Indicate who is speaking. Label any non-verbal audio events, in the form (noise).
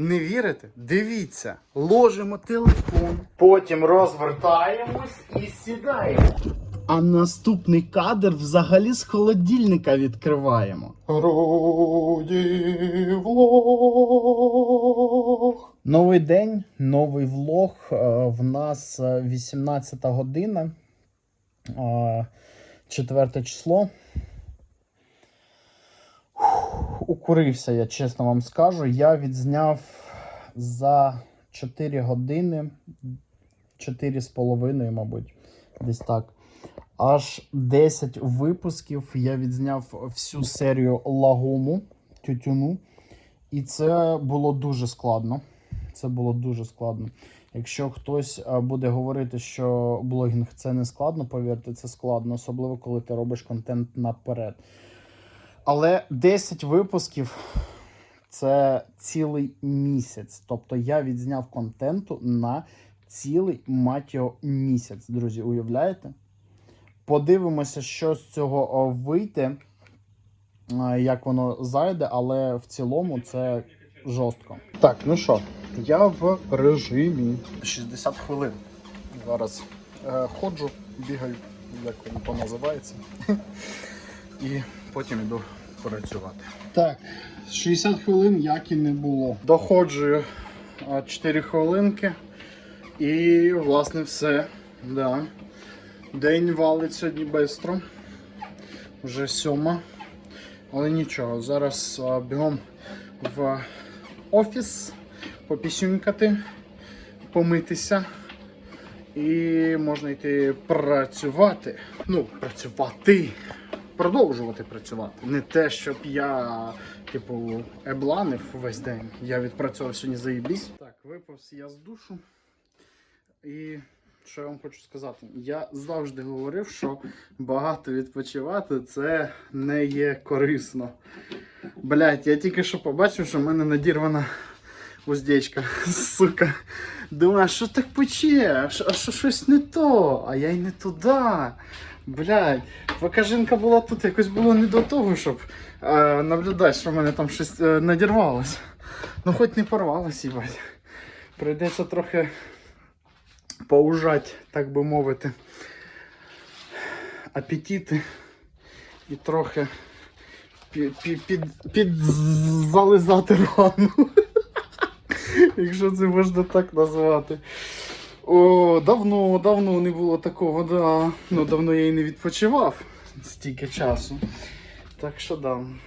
Speaker 1: Не вірите? Дивіться, ложимо телефон, потім розвертаємось і сідаємо. А наступний кадр взагалі з холодильника відкриваємо. Руді влог. Новий день, новий влог. Е, В нас е, 18 година, е, 4 число. Укурився, я чесно вам скажу. Я відзняв за 4 години, 4 з половиною, мабуть, десь так. Аж 10 випусків я відзняв всю серію лагому тютюну. І це було дуже складно. Це було дуже складно. Якщо хтось е, буде говорити, що блогінг це не складно, повірте, це складно, особливо коли ти робиш контент наперед. Але 10 випусків це цілий місяць. Тобто я відзняв контенту на цілий мать його місяць. Друзі, уявляєте? Подивимося, що з цього вийде, е, як воно зайде, але в цілому це жорстко. Так, ну що, я в режимі 60 хвилин. Зараз е, ходжу, бігаю, як воно називається. (laughs) І потім йду працювати. Так, 60 хвилин як і не було. Доходжу 4 хвилинки. І, власне, все. Да. День валить сьогодні швидко. Вже сьома. Але нічого, зараз а, бігом в офіс, попісюнькати, помитися. І можна йти працювати. Ну, працювати. Продовжувати працювати. Не те, щоб я, типу, ебланив весь день. Я відпрацював сьогодні заїбісь. Так, виповз я з душу. І що я вам хочу сказати? Я завжди говорив, що багато відпочивати це не є корисно. Блять, я тільки що побачив, що в мене надірвана уздечка. Сука. Думаю, а що так пече? А що щось не то? А я й не туди. Блять, поки жінка була тут, якось було не до того, щоб е, наблюдати, що в мене там щось е, надірвалося. Ну, хоч не порвалось, їбать. Прийдеться трохи поужать, так би мовити, апетити і трохи під, під, під, підзализати рану. (laughs) Якщо це можна так назвати. О, давно, давно не було такого, да. Ну, давно я і не відпочивав стільки часу. Так що да.